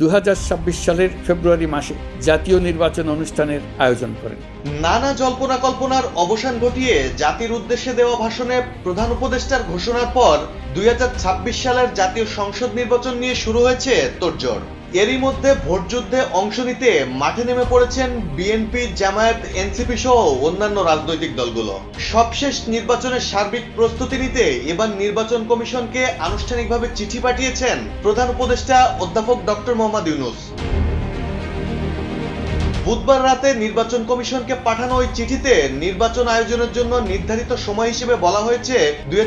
দু সালের ফেব্রুয়ারি মাসে জাতীয় নির্বাচন অনুষ্ঠানের আয়োজন করেন। নানা জল্পনা কল্পনার অবসান ঘটিয়ে জাতির উদ্দেশ্যে দেওয়া ভাষণে প্রধান উপদেষ্টার ঘোষণার পর দুই হাজার ছাব্বিশ সালের জাতীয় সংসদ নির্বাচন নিয়ে শুরু হয়েছে তোড়জোড়। এরই মধ্যে ভোটযুদ্ধে অংশ নিতে মাঠে নেমে পড়েছেন বিএনপি, জামায়াত, এনসিপি সহ অন্যান্য রাজনৈতিক দলগুলো। সবশেষ নির্বাচনের সার্বিক প্রস্তুতি নিতে এবার নির্বাচন কমিশনকে আনুষ্ঠানিকভাবে চিঠি পাঠিয়েছেন প্রধান উপদেষ্টা অধ্যাপক ডক্টর মোহাম্মদ ইউনুস। বুধবার রাতে নির্বাচন কমিশনকে পাঠানো ওই চিঠিতে নির্বাচন আয়োজনের জন্য নির্ধারিত সময় হিসেবে বলা হয়েছে দুই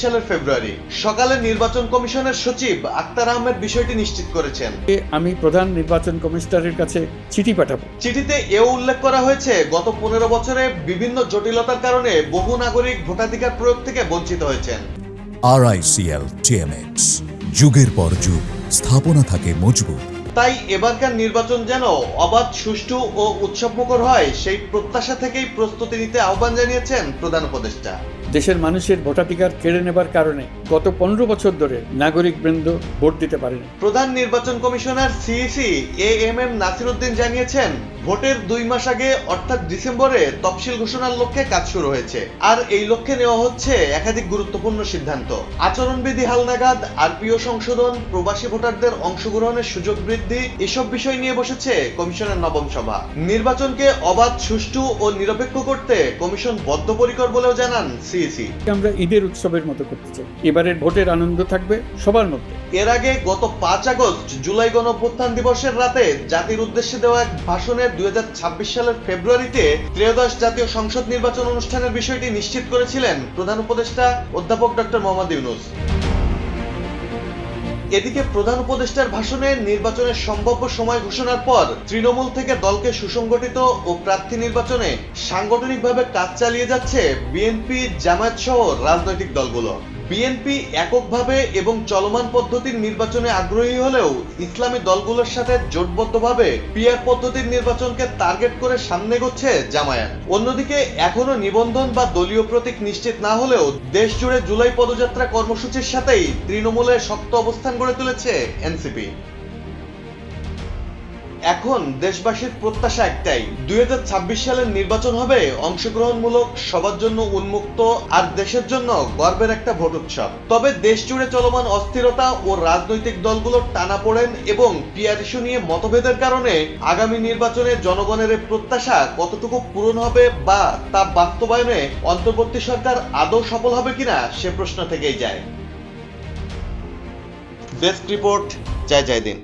সালের ফেব্রুয়ারি। সকালে নির্বাচন কমিশনের সচিব আক্তার আহমেদ বিষয়টি নিশ্চিত করেছেন। আমি প্রধান নির্বাচন কমিশনারের কাছে চিঠি পাঠাবো। চিঠিতে এও উল্লেখ করা হয়েছে গত পনেরো বছরে বিভিন্ন জটিলতার কারণে বহু নাগরিক ভোটাধিকার প্রয়োগ থেকে বঞ্চিত হয়েছেন। আরআইসিএল টিএমএক্স যুগের পর যুগ স্থাপনা থাকে মজবুত। তাই এবারকার নির্বাচন যেন অবাধ, সুষ্ঠু ও উৎসবমুখর হয়, সেই প্রত্যাশা থেকেই প্রস্তুতি নিতে আহ্বান জানিয়েছেন প্রধান উপদেষ্টা। দেশের মানুষের ভোটাধিকার কেড়ে নেবার কারণে গত পনেরো বছর ধরে নাগরিক বৃন্দ ভোট দিতে পারেনি। প্রধান নির্বাচন commissioner CEC A M M Nasir Uddin জানিয়েছেন, ভোটের দুই মাস আগে, অর্থাৎ ডিসেম্বরে, তফসিল ঘোষণার লক্ষ্যে কাজ শুরু হয়েছে। আর এই লক্ষ্যে নেওয়া হচ্ছে একাধিক গুরুত্বপূর্ণ সিদ্ধান্ত। আচরণবিধি হালনাগাদ, আরপিও সংশোধন, প্রবাসী ভোটারদের অংশগ্রহণের সুযোগ বৃদ্ধি, এসব বিষয় নিয়ে বসেছে কমিশনের নবম সভা। নির্বাচনকে অবাধ, সুষ্ঠু ও নিরপেক্ষ করতে কমিশন বদ্ধপরিকর বলেও জানান সিইসি আমরা ঈদের উৎসবের মতো করতে চাই। এবারের ভোটের আনন্দ থাকবে সবার মধ্যে। এর আগে গত পাঁচ আগস্ট জুলাই গণঅভ্যুত্থান দিবসের রাতে জাতির উদ্দেশ্যে দেওয়া এক ভাষণে দুই হাজার ছাব্বিশ সালের ফেব্রুয়ারিতে ত্রয়োদশ জাতীয় সংসদ নির্বাচন অনুষ্ঠানের বিষয়টি নিশ্চিত করেছিলেন প্রধান উপদেষ্টা অধ্যাপক ডক্টর মোহাম্মদ ইউনুস। এদিকে প্রধান উপদেষ্টার ভাষণে নির্বাচনের সম্ভাব্য সময় ঘোষণার পর তৃণমূল থেকে দলকে সুসংগঠিত ও প্রার্থী নির্বাচনে সাংগঠনিকভাবে কাজ চালিয়ে যাচ্ছে বিএনপি, জামায়াত সহ রাজনৈতিক দলগুলো। বিএনপি এককভাবে এবং চলমান পদ্ধতির নির্বাচনে আগ্রহী হলেও ইসলামী দলগুলোর সাথে জোটবদ্ধভাবে পিআর পদ্ধতির নির্বাচনকে টার্গেট করে সামনে এগোচ্ছে জামায়াত। অন্যদিকে এখনও নিবন্ধন বা দলীয় প্রতীক নিশ্চিত না হলেও দেশ জুড়ে জুলাই পদযাত্রা কর্মসূচির সাথেই তৃণমূলের শক্ত অবস্থান গড়ে তুলেছে এনসিপি। এখন দেশবাসীর প্রত্যাশা একটাই, দুই হাজার ছাব্বিশ সালের নির্বাচন হবে অংশগ্রহণমূলক, সবার জন্য উন্মুক্ত আর দেশের জন্য গর্বের একটা ভোট উৎসব তবে দেশ জুড়ে চলমান অস্থিরতা ও রাজনৈতিক দলগুলোর টানা পড়েন এবং পিয়ার ইস্যু নিয়ে মতভেদের কারণে আগামী নির্বাচনে জনগণের প্রত্যাশা কতটুকু পূরণ হবে বা তা বাস্তবায়নে অন্তর্বর্তী সরকার আদৌ সফল হবে কিনা সে প্রশ্ন থেকেই যায়। ডেস্ক রিপোর্ট, জয় জয় দিন